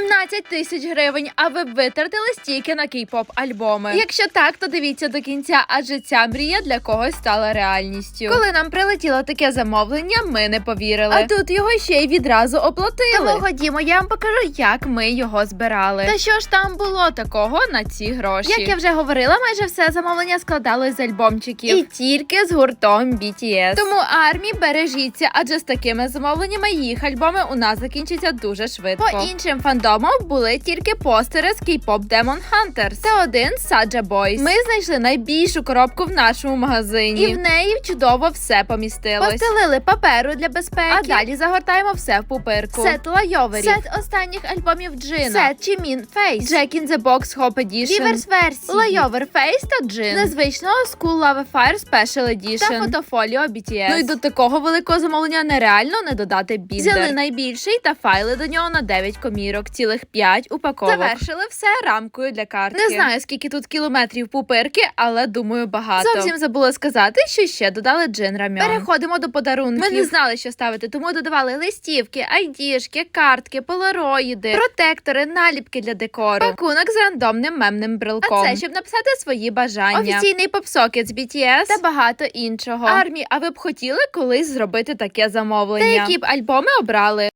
17 тисяч гривень, а ви витратили стільки на кей-поп альбоми. Якщо так, то дивіться до кінця, адже ця мрія для когось стала реальністю. Коли нам прилетіло таке замовлення, ми не повірили. А тут його ще й відразу оплатили. Тому ходімо, я вам покажу, як ми його збирали. Та що ж там було такого на ці гроші? Як я вже говорила, майже все замовлення складалось з альбомчиків і тільки з гуртом BTS. Тому армії бережіться, адже з такими замовленнями їх альбоми у нас закінчаться дуже швидко. По іншим фандомам були тільки постери з K-pop Demon Hunters та один Saja Boys. Ми знайшли найбільшу коробку в нашому магазині, і в неї чудово все помістилось. Постелили паперу для безпеки, а далі загортаємо все в пупирку. Сет лайоверів, сет останніх альбомів Джина, сет Чімін Фейс, Jack in the Box Hop Edition, Ріверс версії, лайовер Фейс та Джин, незвичного School Love Fire Special Edition та фотофоліо BTS. Ну і до такого великого замовлення нереально не додати біндер. Взяли найбільший та файли до нього на 9 комірок, цілих 5 упаковок. Завершили все рамкою для картки. Не знаю, скільки тут кілометрів пупирки, але думаю, багато. Зовсім забула сказати, що ще додали джин рамьон. Переходимо до подарунків. Ми не знали, що ставити, тому додавали листівки, айдішки, картки, полароїди, протектори, наліпки для декору, пакунок з рандомним мемним брелком. А це щоб написати свої бажання. Офіційний попсокет з BTS та багато іншого. Армії, а ви б хотіли колись зробити таке замовлення? Та які б альбоми обрали?